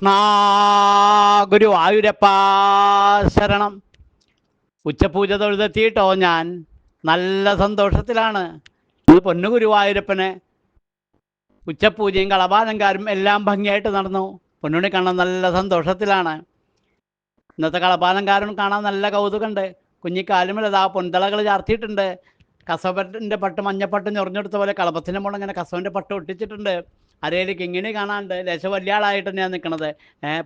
കൃഷ്ണ ഗുരുവായൂരപ്പ ശരണം. ഉച്ചപൂജ തൊഴുതെത്തിയിട്ടോ ഞാൻ? നല്ല സന്തോഷത്തിലാണ്. ഇത് പൊന്നു ഗുരുവായൂരപ്പന് ഉച്ചപൂജയും കളഭാലങ്കാരും എല്ലാം ഭംഗിയായിട്ട് നടന്നു. പൊന്നുണി കാണാൻ നല്ല സന്തോഷത്തിലാണ്. ഇന്നത്തെ കളഭാലങ്കാരം കാണാൻ നല്ല കൗതുകമുണ്ട്. കുഞ്ഞിക്കാലുമിലതാ പൊന്തളകൾ ചാർത്തിയിട്ടുണ്ട്. കസവന്റെ പട്ട് മഞ്ഞപ്പട്ട് ഞൊറിഞ്ഞെടുത്ത പോലെ കളപത്തിന്റെ മുകളിൽ ഇങ്ങനെ കസവന്റെ പട്ട് ഒട്ടിച്ചിട്ടുണ്ട്. അരയിലേക്ക് ഇങ്ങനെ കാണാണ്ട് ലശ വലിയ ആളായിട്ട് തന്നെയാണ് നിൽക്കണത്.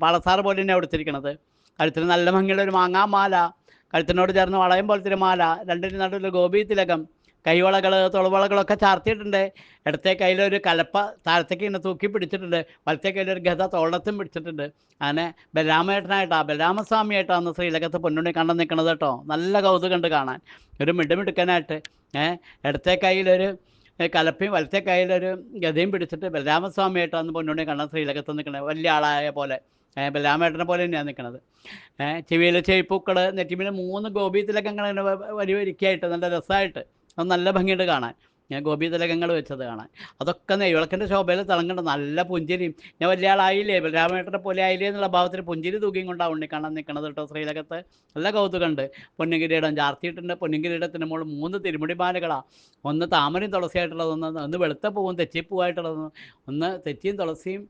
പാളസാറ് പോലെ തന്നെയാണ് കൊടുത്തിരിക്കണത് കഴുത്തിന് നല്ല ഭംഗിയുള്ള ഒരു മാങ്ങാമാല കഴുത്തിനോട് ചേർന്ന് വളയം പോലത്തെ ഒരു മാല രണ്ടിന് നടുവിൽ ഗോപി തിലകം കൈവളകൾ തൊളവളകളൊക്കെ ചാർത്തിയിട്ടുണ്ട്. ഇടത്തെ കയ്യിലൊരു കലപ്പ താഴത്തേക്ക് ഇങ്ങനെ തൂക്കി പിടിച്ചിട്ടുണ്ട്. വലത്തെ കയ്യിലൊരു ഗത തോളത്തും പിടിച്ചിട്ടുണ്ട്. അങ്ങനെ ബലരാമേട്ടനായിട്ടാ ബലരാമസ്വാമിയായിട്ടാണ് ശ്രീലകത്ത് പൊന്നുണ്ണി കണ്ടു നിൽക്കണത് കേട്ടോ. നല്ല കൗതുകമുണ്ട് കാണാൻ. ഒരു മിടുമിടുക്കനായിട്ട് ഏഹ് ഇടത്തെ കയ്യിലൊരു കലപ്പയും വലത്തെ കയ്യിലൊരു ഗതയും പിടിച്ചിട്ട് ബലരാമസ്വാമിയായിട്ടാണ് പൊന്നുണ്ണി കണ്ണ ശ്രീലകത്ത് നിൽക്കുന്നത് വലിയ ആളായ പോലെ. ബലരാമേട്ടനെ പോലെ തന്നെയാണ് നിൽക്കുന്നത് ചെവിയിലെ ചെവിയിൽ ചെവിപ്പൂക്കൾ നെറ്റിമിൽ മൂന്ന് ഗോപീത്തിലൊക്കെ ഇങ്ങനെ വരി വരിക്കായിട്ട് നല്ല രസമായിട്ട് അത് നല്ല ഭംഗിയുണ്ട് കാണാൻ. ഞാൻ ഗോപി തിലകങ്ങൾ വെച്ചത് കാണാൻ. അതൊക്കെ നെയ്വിളക്കിന്റെ ശോഭയിൽ തിളങ്ങേണ്ട നല്ല പുഞ്ചിരിയും. ഞാൻ വലിയ ആളായില്ലേ രാമേട്ടനെ പോലെ ആയില്ലേ എന്നുള്ള ഭാവത്തിൽ പുഞ്ചിരി തൂക്കിയും കൊണ്ടാണ് കാണാൻ നിൽക്കണത് കേട്ടോ ശ്രീലകത്ത് നല്ല കൗതുകമുണ്ട് പൊന്നുകിരീടം ചാർത്തിയിട്ടുണ്ട് പൊന്നുകിരീടത്തിന് മുകളിൽ മൂന്ന് തിരുമുടി മാലകളാണ് ഒന്ന് താമരയും തുളസിയായിട്ടുള്ളതൊന്ന് ഒന്ന് വെളുത്ത പൂവും തെച്ചിപ്പൂവായിട്ടുള്ളതൊന്ന് ഒന്ന് തെച്ചിയും തുളസിയും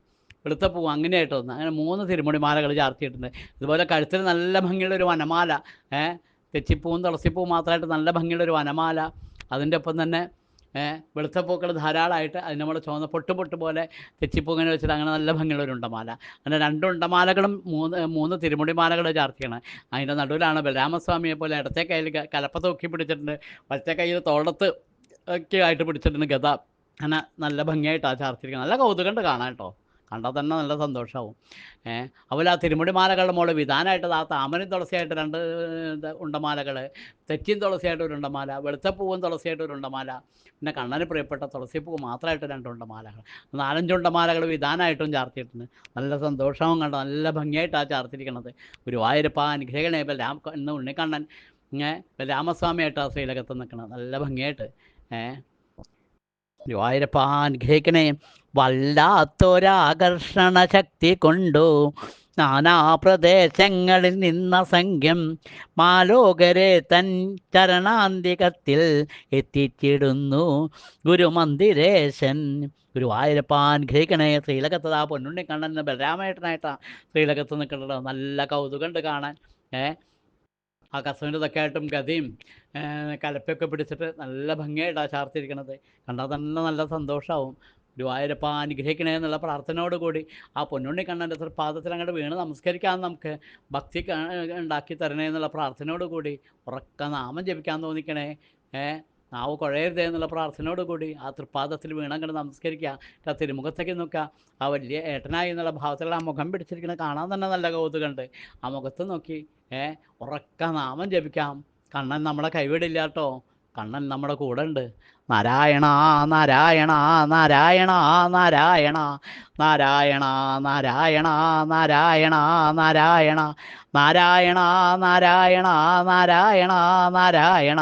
വെളുത്ത പൂവും അങ്ങനെയായിട്ട് ഒന്ന്. അങ്ങനെ മൂന്ന് തിരുമുടിമാലകൾ ചാർത്തിയിട്ടുണ്ട്. ഇതുപോലെ കഴുത്തിൽ നല്ല ഭംഗിയുള്ള ഒരു വനമാല ഏഹ് തെച്ചിപ്പൂവും തുളസിപ്പൂവും മാത്രമായിട്ട് നല്ല ഭംഗിയുള്ള ഒരു വനമാല. അതിന്റെ ഒപ്പം തന്നെ വെളുത്ത പൂക്കൾ ധാരാളമായിട്ട് അതിന് നമ്മൾ ചുവന്ന പൊട്ട് പൊട്ട് പോലെ തെച്ചിപ്പൂ ഇങ്ങനെ വെച്ചിട്ട് അങ്ങനെ നല്ല ഭംഗിയുള്ള ഒരു ഉണ്ടമാല. അങ്ങനെ രണ്ട് ഉണ്ടമാലകളും മൂന്ന് മൂന്ന് തിരുമുടി മാലകൾ ചാർത്തിയാണ്. അതിന്റെ നടുവിലാണ് ബലരാമസ്വാമിയെ പോലെ ഇടത്തെ കയ്യിൽ കലപ്പ തൂക്കി പിടിച്ചിട്ടുണ്ട്. വലത്തെ കയ്യിൽ തോളത്ത് ഒക്കെ ആയിട്ട് പിടിച്ചിട്ടുണ്ട് ഗത അങ്ങനെ നല്ല ഭംഗിയായിട്ടാണ് ചാർത്തിരിക്കുന്നത്. നല്ല കൗതുകമുണ്ട് കാണാൻ കേട്ടോ. കണ്ടാൽ തന്നെ നല്ല സന്തോഷമാവും ഏഹ് അതുപോലെ ആ തിരുമുടി മാലകളുടെ മുകളിൽ വിധാനമായിട്ട് ആ താമരയും തുളസിയായിട്ട് രണ്ട് ഉണ്ടമാലകൾ തെച്ചിയും തുളസിയായിട്ട് ഒരു ഉണ്ടമാല വെളുത്തപ്പൂവും തുളസിയായിട്ട് ഒരു ഉണ്ടമാല പിന്നെ കണ്ണന് പ്രിയപ്പെട്ട തുളസിപ്പൂ മാത്രമായിട്ട് രണ്ട് ഉണ്ടമാലകൾ. നാലഞ്ചുണ്ടമാലകൾ വിധാനമായിട്ടും ചാർത്തിയിട്ടുണ്ട്. നല്ല സന്തോഷവും കണ്ട നല്ല ഭംഗിയായിട്ടാണ് ചാർത്തിരിക്കണത്. ഗുരുവായൂരപ്പ അനുഗ്രഹണേ രാം ഇന്ന് ഉണ്ണിക്കണ്ണൻ രാമസ്വാമിയായിട്ടാണ് ശ്രീലകത്ത് നിൽക്കുന്നത് നല്ല ഭംഗിയായിട്ട് ഏഹ് ഗുരുവായൂരപ്പ അനുഗ്രഹിക്കണേ വല്ലാത്തൊരാകർഷണ ശക്തി കൊണ്ടു. നാനാപ്രദേശങ്ങളിൽ നിന്ന സംഖ്യം മാലോകരെ തൻ ചരണാന്തികത്തിൽ എത്തിച്ചിടുന്നു. ഗുരുമന്ദിരേശൻ ഗുരുവായൂരപ്പാൻ ഗ്രഹിക്കണേ ശ്രീലകത്ത് ആ പൊന്നുണ്ണി കണ്ണൻ ബലരാമേട്ടനായിട്ടാണ് ശ്രീലകത്ത് നിൽക്കുന്നത്. നല്ല കൗതുകമുണ്ട് കാണാൻ. ഏ? ആ കസവിന്റെ ഇതൊക്കെ ആയിട്ടും ഗതിയും കലപ്പൊക്കെ പിടിച്ചിട്ട് നല്ല ഭംഗിയായിട്ടാണ് ചാർത്തിരിക്കണത്. കണ്ടാൽ തന്നെ നല്ല സന്തോഷമാവും ഗുരുവായൂരപ്പ അനുഗ്രഹിക്കണേ എന്നുള്ള പ്രാർത്ഥനയോട് കൂടി ആ പൊന്നുണ്ണി കണ്ണന്റെ പാദത്തിൽ അങ്ങോട്ട് വീണ് നമസ്കരിക്കാൻ നമുക്ക്. ഭക്തി ഉണ്ടാക്കി തരണേ എന്നുള്ള പ്രാർത്ഥനയോട് കൂടി ഉറക്ക നാമം ജപിക്കാൻ തോന്നിക്കണേ. ഏ നാവ് കുഴയരുതേ എന്നുള്ള പ്രാർത്ഥനയോട് കൂടി ആ തൃപ്പാദത്തിൽ വീണങ്ങോട്ട് നമസ്കരിക്കുക. തിരുമുഖത്തേക്ക് നോക്കുക. ആ വലിയ ഏട്ടനായി എന്നുള്ള ഭാവത്തിലുള്ള ആ മുഖം പിടിച്ചിരിക്കുന്നത് കാണാൻ തന്നെ നല്ല കൗതുകമുണ്ട്. ആ മുഖത്ത് നോക്കി ഏ ഉറക്ക നാമം ജപിക്കാം. കണ്ണൻ നമ്മളെ കൈവിടില്ല കേട്ടോ. കണ്ണൻ നമ്മുടെ കൂടെ ഉണ്ട്. നാരായണ നാരായണ നാരായണ നാരായണ നാരായണ നാരായണ നാരായണ നാരായണ നാരായണ നാരായണ നാരായണ നാരായണ